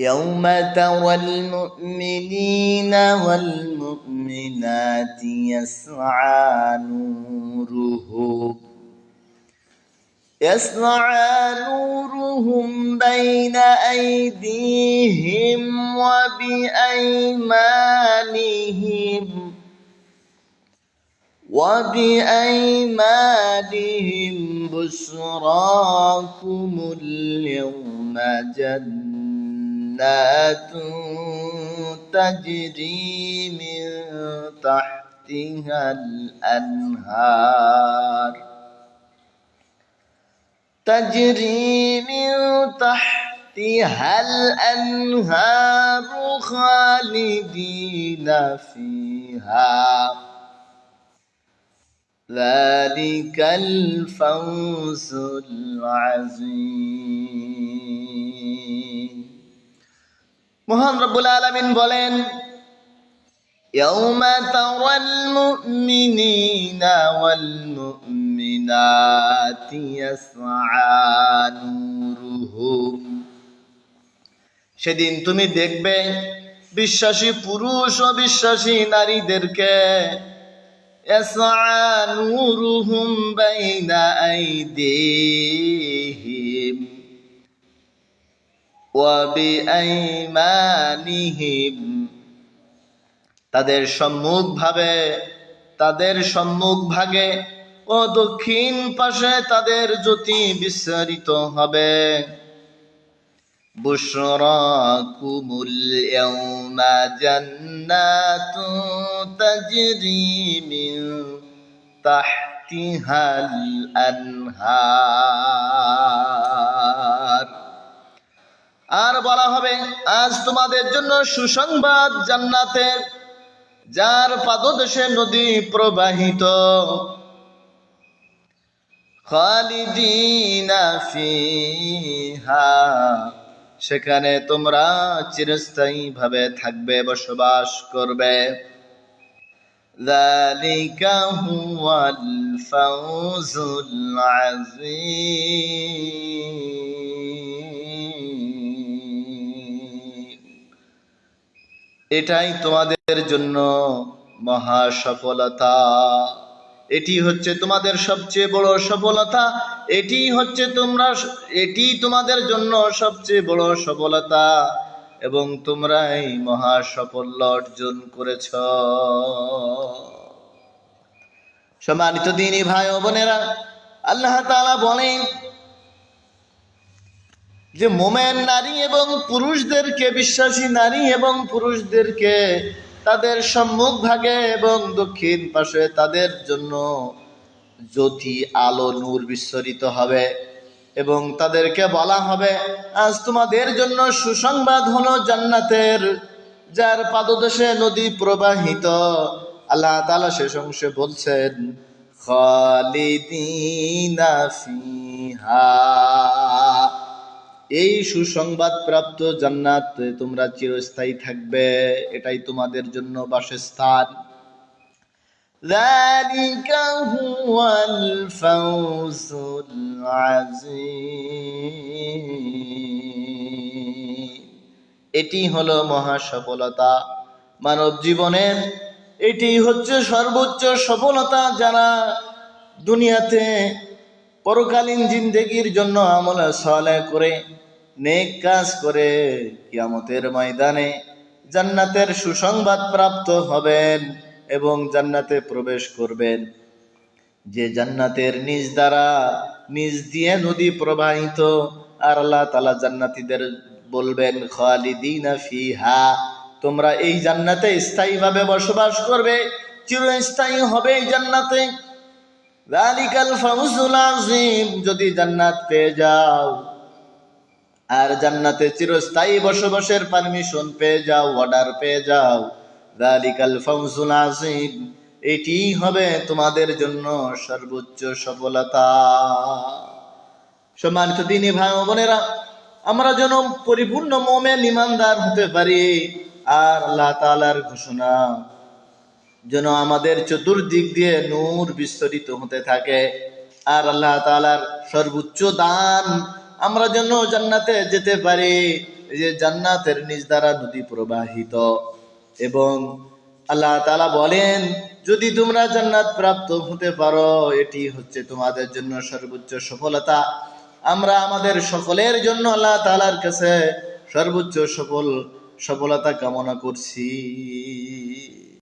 يوم ترى المؤمنين والمؤمنات يسعى نورهم يسعى نورهم بين أيديهم وبأيمانهم وبأيمانهم بشراكم اليوم جنات تجري من تحتها الأنهار. تجري من تحتها الأنهار خالدين فيها. ذلك الفوز العظيم. মহান রব্বুল আলামিন বলেন يوم ترى المؤمنين والمؤمنات يسعى نورهم সেদিন তুমি দেখবে বিশ্বাসী পুরুষ ও বিশ্বাসী নারীদেরকে يسعى نورهم بين أيديهم وبأيمانهم তাদের সম্মুখ ভাবে তাদের সম্মুখ ভাগে ও দক্ষিণ পাশে তাদের জ্যোতি বিস্তারিত হবে بشراكم اليوم جنات تجري من تحتها الأنهار আর বলা হবে আজ তোমাদের জন্য সুসংবাদ জান্নাতের যার পাদদেশে নদী প্রবাহিত খালিদিনা ফিহা সেখানে তোমরা চিরস্থায়ী ভাবে থাকবে বসবাস করবে ذلك এটাই তোমাদের জন্য মহা সফলতা এটি হচ্ছে তোমাদের সবচেয়ে বড় সফলতা, এটি হচ্ছে তোমরা এটি তোমাদের জন্য সবচেয়ে বড় সফলতা। এবং তোমরা এই মহা সাফল্য অর্জন করেছ। সম্মানিত দিনী ভাই ও বোনেরা, আল্লাহ তাআলা বলেন যে মোমেন নারী এবং পুরুষদেরকে, বিশ্বাসী নারী এবং পুরুষদেরকে তাদের সম্মুখ ভাগে এবং দক্ষিণ পাশে তাদের জন্য জ্যোতি, আলো, নূর বিস্তারিত হবে এবং তাদেরকে বলা হবে, আজ তোমাদের জন্য সুসংবাদ হলো জান্নাতের, যার পাদদেশে নদী প্রবাহিত। আল্লাহ তালা শেষ অংশে বলছেন, খালিদিনা ফিহা। এই সুসংবাদ প্রাপ্ত জান্নাত তোমরা চিরস্থায়ী থাকবে এটাই তোমাদের জন্য বাসস্থান ذلك هو الفوز العظيم এটি হলো মহা সফলতা মানব জীবনের এটি হচ্ছে সর্বোচ্চ সফলতা যারা দুনিয়াতে পরকালীন জিন্দেগির জন্য আমল সলে করে, নেক কাজ করে কিয়ামতের ময়দানে জান্নাতের সুসংবাদ প্রাপ্ত হবেন এবং জান্নাতে প্রবেশ করবেন। যে জান্নাতের নিজ দ্বারা নিজ দিয়ে নদী প্রবাহিত, আর আল্লাহ তালা জান্নাতীদের বলবেন, খালিদিনা ফিহা, তোমরা এই জান্নাতে স্থায়ীভাবে বসবাস করবে, চিরস্থায়ী হবে এই জান্নাতে। রালিকাল ফাউজুল আজিম যদি জান্নাত পেয়ে যাও, আর জান্নাতে চিরস্থায়ী বসবাসের পারমিশন পেয়ে যাও অর্ডার পেয়ে যাও রালিকাল ফাউজুল আজিম এটি হবে তোমাদের জন্য সর্বোচ্চ সফলতা। সম্মানিত দিনী ভাই বোনেরা, আমরা যেন পরিপূর্ণ মোমেন ইমানদার হতে পারি, আর আল্লাহ তাআলার ঘোষণা যেন আমাদের চতুর্দিক দিয়ে নূর বিস্তরিত হতে থাকে। আর আল্লাহ তাআলার সর্বোচ্চ দান, আমরা যেন জান্নাতে যেতে পারি। যে জান্নাতের নিজ দ্বারা নদী প্রবাহিত। এবং আল্লাহ তালা বলেন, যদি তোমরা জান্নাত প্রাপ্ত হতে পারো, এটি হচ্ছে তোমাদের জন্য সর্বোচ্চ সফলতা। আমরা আমাদের সকলের জন্য আল্লাহ তাআলার কাছে সর্বোচ্চ সফল সফলতা কামনা করছি।